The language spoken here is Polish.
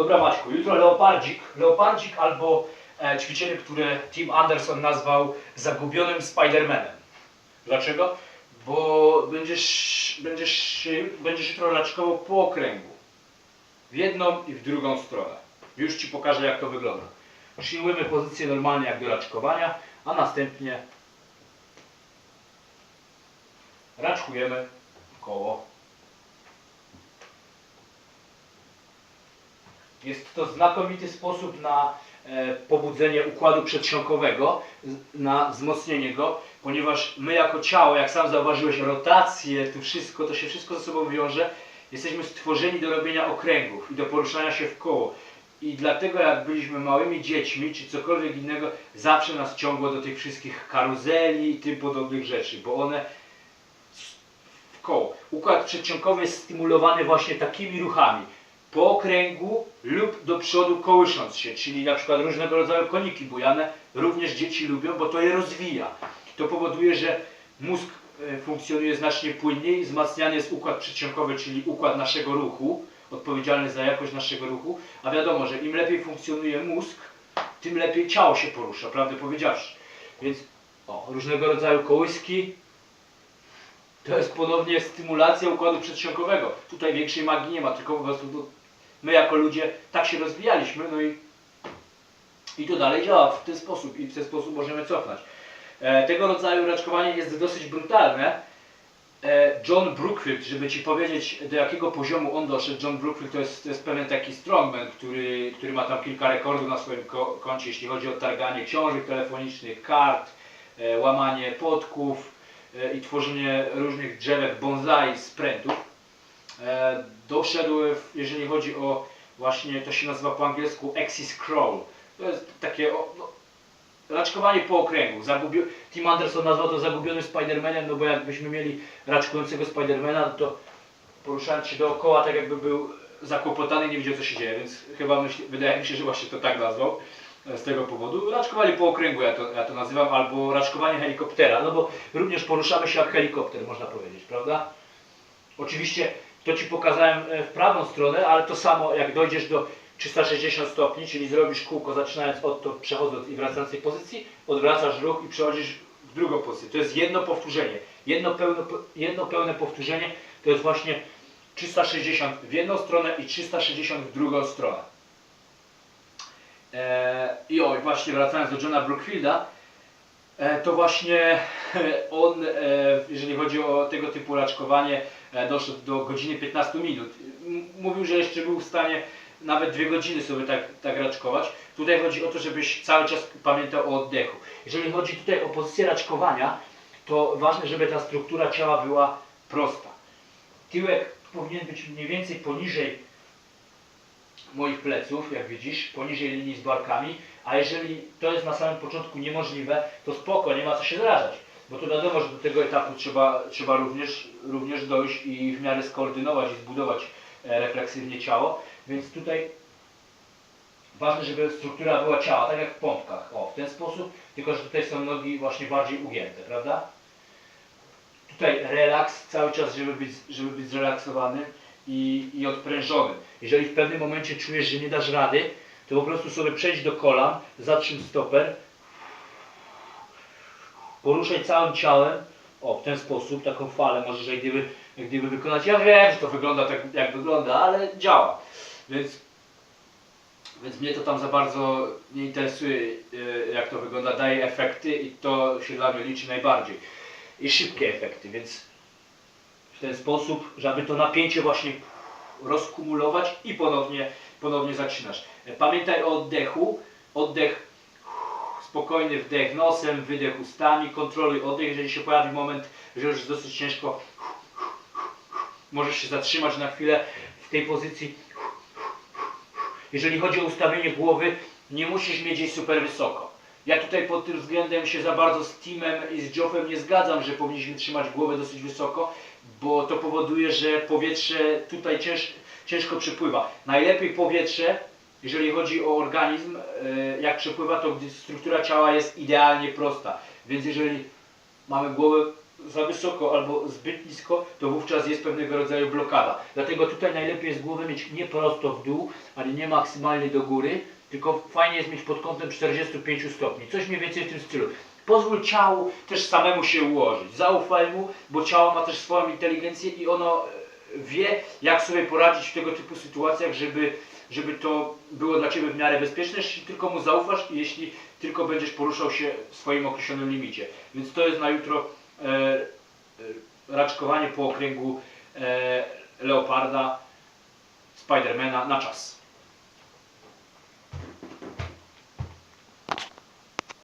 Dobra Maćku, jutro leopardzik, leopardzik albo e, ćwiczenie, które Tim Anderson nazwał zagubionym Spidermanem. Dlaczego? Bo będziesz, będziesz, będziesz jutro raczkował po okręgu. W jedną i w drugą stronę. Już Ci pokażę jak to wygląda. Przyjmujemy pozycję normalnie jak do raczkowania, a następnie raczkujemy koło. Jest to znakomity sposób na e, pobudzenie układu przedsionkowego, na wzmocnienie go, ponieważ my jako ciało, jak sam zauważyłeś, rotacje, to wszystko, to się wszystko ze sobą wiąże. Jesteśmy stworzeni do robienia okręgów i do poruszania się w koło. I dlatego jak byliśmy małymi dziećmi, czy cokolwiek innego, zawsze nas ciągło do tych wszystkich karuzeli i tym podobnych rzeczy, bo one w koło. Układ przedsionkowy jest stymulowany właśnie takimi ruchami. Po okręgu lub do przodu kołysząc się, czyli na przykład różnego rodzaju koniki bujane również dzieci lubią, bo to je rozwija. To powoduje, że mózg e, funkcjonuje znacznie płynniej, wzmacniany jest układ przedsionkowy, czyli układ naszego ruchu, odpowiedzialny za jakość naszego ruchu, a wiadomo, że im lepiej funkcjonuje mózg, tym lepiej ciało się porusza, prawdę powiedziawszy. Więc o, różnego rodzaju kołyski, to jest ponownie stymulacja układu przedsionkowego. Tutaj większej magii nie ma, tylko po prostu no, my jako ludzie tak się rozwijaliśmy, no i, i to dalej działa w ten sposób i w ten sposób możemy cofnąć. E, tego rodzaju raczkowanie jest dosyć brutalne. E, John Brookfield, żeby Ci powiedzieć do jakiego poziomu on doszedł, John Brookfield to jest, to jest pewien taki strongman, który, który ma tam kilka rekordów na swoim ko- koncie, jeśli chodzi o targanie książek telefonicznych, kart, e, łamanie podków, e, i tworzenie różnych drzewek bonsai z prętów. E, doszedł, jeżeli chodzi o właśnie, to się nazywa po angielsku axis crawl. To jest takie no, raczkowanie po okręgu. Zagubio, Tim Anderson nazwał to zagubionym Spidermanem, no bo jakbyśmy mieli raczkującego Spidermana, to poruszając się dookoła, tak jakby był zakłopotany i nie wiedział co się dzieje, więc chyba myśl, wydaje mi się, że właśnie to tak nazwał e, z tego powodu. Raczkowali po okręgu, ja to, ja to nazywam, albo raczkowanie helikoptera, no bo również poruszamy się jak helikopter, można powiedzieć, prawda? Oczywiście to Ci pokazałem e, w prawą stronę, ale to samo jak dojdziesz do 360 stopni, czyli zrobisz kółko zaczynając od to, przechodząc i wracając z tej pozycji, odwracasz ruch i przechodzisz w drugą pozycję. To jest jedno powtórzenie. Jedno pełne, jedno pełne powtórzenie to jest właśnie 360 w jedną stronę i 360 w drugą stronę. Eee, I oj, właśnie wracając do Johna Brookfielda, e, to właśnie on, e, jeżeli chodzi o tego typu raczkowanie, e, doszedł do godziny 15 minut. Mówił, że jeszcze był w stanie nawet dwie godziny sobie tak, tak raczkować. Tutaj chodzi o to, żebyś cały czas pamiętał o oddechu. Jeżeli chodzi tutaj o pozycję raczkowania, to ważne, żeby ta struktura ciała była prosta. Tyłek powinien być mniej więcej poniżej moich pleców, jak widzisz, poniżej linii z barkami, a jeżeli to jest na samym początku niemożliwe, to spoko, nie ma co się zrażać, bo to wiadomo, że do tego etapu trzeba, trzeba również, również dojść i w miarę skoordynować i zbudować e, refleksywnie ciało, więc tutaj ważne, żeby struktura była ciała, tak jak w pompkach, o, w ten sposób, tylko że tutaj są nogi właśnie bardziej ugięte, prawda? Tutaj relaks cały czas, żeby być, żeby być zrelaksowany i, i odprężony. Jeżeli w pewnym momencie czujesz, że nie dasz rady, to po prostu sobie przejdź do kolan, zatrzym stoper, poruszaj całym ciałem, o w ten sposób, taką falę możesz jak gdyby, jak gdyby wykonać. Ja wiem, że to wygląda tak jak wygląda, ale działa. Więc, więc mnie to tam za bardzo nie interesuje e, jak to wygląda, daje efekty i to się dla mnie liczy najbardziej. I szybkie efekty, więc w ten sposób, żeby to napięcie właśnie rozkumulować i ponownie, ponownie zaczynasz. Pamiętaj o oddechu. Oddech, spokojny wdech nosem, wydech ustami, kontroluj oddech. Jeżeli się pojawi moment, że już jest dosyć ciężko, możesz się zatrzymać na chwilę w tej pozycji. Jeżeli chodzi o ustawienie głowy, nie musisz mieć jej super wysoko. Ja tutaj pod tym względem się za bardzo z Timem i z Joffem nie zgadzam, że powinniśmy trzymać głowę dosyć wysoko, bo to powoduje, że powietrze tutaj cięż, ciężko przepływa. Najlepiej powietrze, jeżeli chodzi o organizm, e, jak przepływa, to struktura ciała jest idealnie prosta. Więc jeżeli mamy głowę za wysoko albo zbyt nisko, to wówczas jest pewnego rodzaju blokada. Dlatego tutaj najlepiej jest głowę mieć nie prosto w dół, ale nie maksymalnie do góry, tylko fajnie jest mieć pod kątem 45 stopni. Coś mniej więcej w tym stylu. Pozwól ciału też samemu się ułożyć. Zaufaj mu, bo ciało ma też swoją inteligencję i ono e, wie, jak sobie poradzić w tego typu sytuacjach, żeby, żeby to było dla Ciebie w miarę bezpieczne, jeśli tylko mu zaufasz i jeśli tylko będziesz poruszał się w swoim określonym limicie. Więc to jest na jutro e, e, raczkowanie po okręgu e, Leoparda, Spidermana na czas.